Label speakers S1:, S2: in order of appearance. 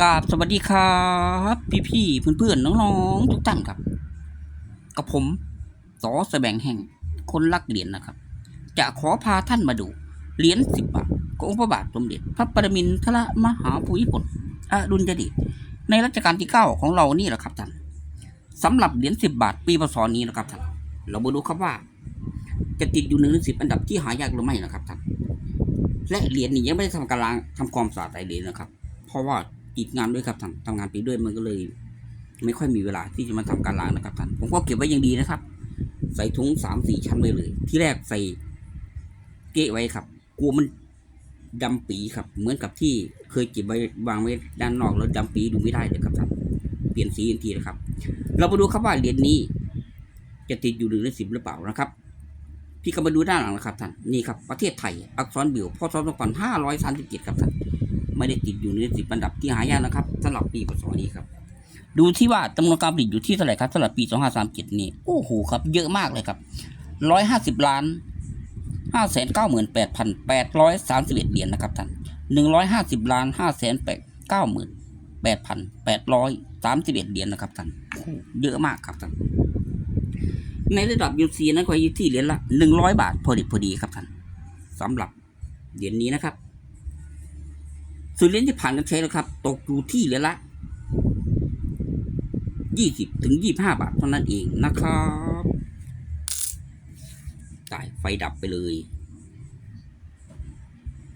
S1: กราบสวัสดีครับ พี่พี่เพื่อนๆน้องๆ ทุกท่านครับ กับผมสอแสบงแห่งคนรักเหรียญนะครับ จะขอพาท่านมาดูเหรียญสิบบาทของพระบาทสมเด็จพระปรมินทรมหาภูมิพลอดุลยเดชในรัชกาลที่เก้าของเรานี่แหละครับท่านสำหรับเหรียญสิบบาทปีพศนี้นะครับท่านเรามาดูครับว่า จะติดอยู่หนึ่งในสิบอันดับที่หายากหรือไม่นะครับท่านและเหรียญนี้ยังไม่ได้ทำการล้างทำความสะอาดใส่เหรียนะครับ เพราะว่า ติดงานด้วยครับท่านทำงานไปด้วยมันก็เลย ไม่ค่อยมีเวลาที่จะมาทำการล้างนะครับท่านผมก็เก็บไว้อย่างดีนะครับ ใส่ถุงสามสี่ชั้นไว้เลย ที่แรกใส่เกะไว้ครับกลัวมันดำปีครับ เหมือนกับที่เคยเก็บไว้วางไว้ด้านนอกแล้วดำปีดูไม่ได้เลยครับท่านเปลี่ยนสีทันทีนะครับ เรามาดูครับว่าเหรียญนี้ จะติดอยู่หนึ่งในสิบหรือเปล่านะครับพี่ก็มาดูด้านหลังนะครับท่านนี่ครับประเทศไทยอักษรบิวพศ2537ครับท่าน ไม่ได้ติดอยู่ในสิบอันดับที่หายากนะครับสำหรับปีพศนี้ครับ ดูที่ว่าจำนวนการผลิตอยู่ที่เท่าไหร่ครับสำหรับปี 2537 นี่โอ้โหครับ เยอะมากเลยครับ 150 ล้าน 598,831 เหรียญนะครับท่าน 150 ล้าน 598,831 เหรียญนะครับท่านเยอะมากครับท่านในระดับยูซีนั้นก็อยู่ที่เหรียญละ 100 บาทพอดีพอดีครับท่านสำหรับเหรียญนี้นะครับ ส่วนเหรียญที่ผ่านการใช้นะครับ ตกอยู่ที่เหรียญละยี่สิบถึงยี่ห้าบาทเท่านั้นเองนะครับจ่ายไฟดับไปเลย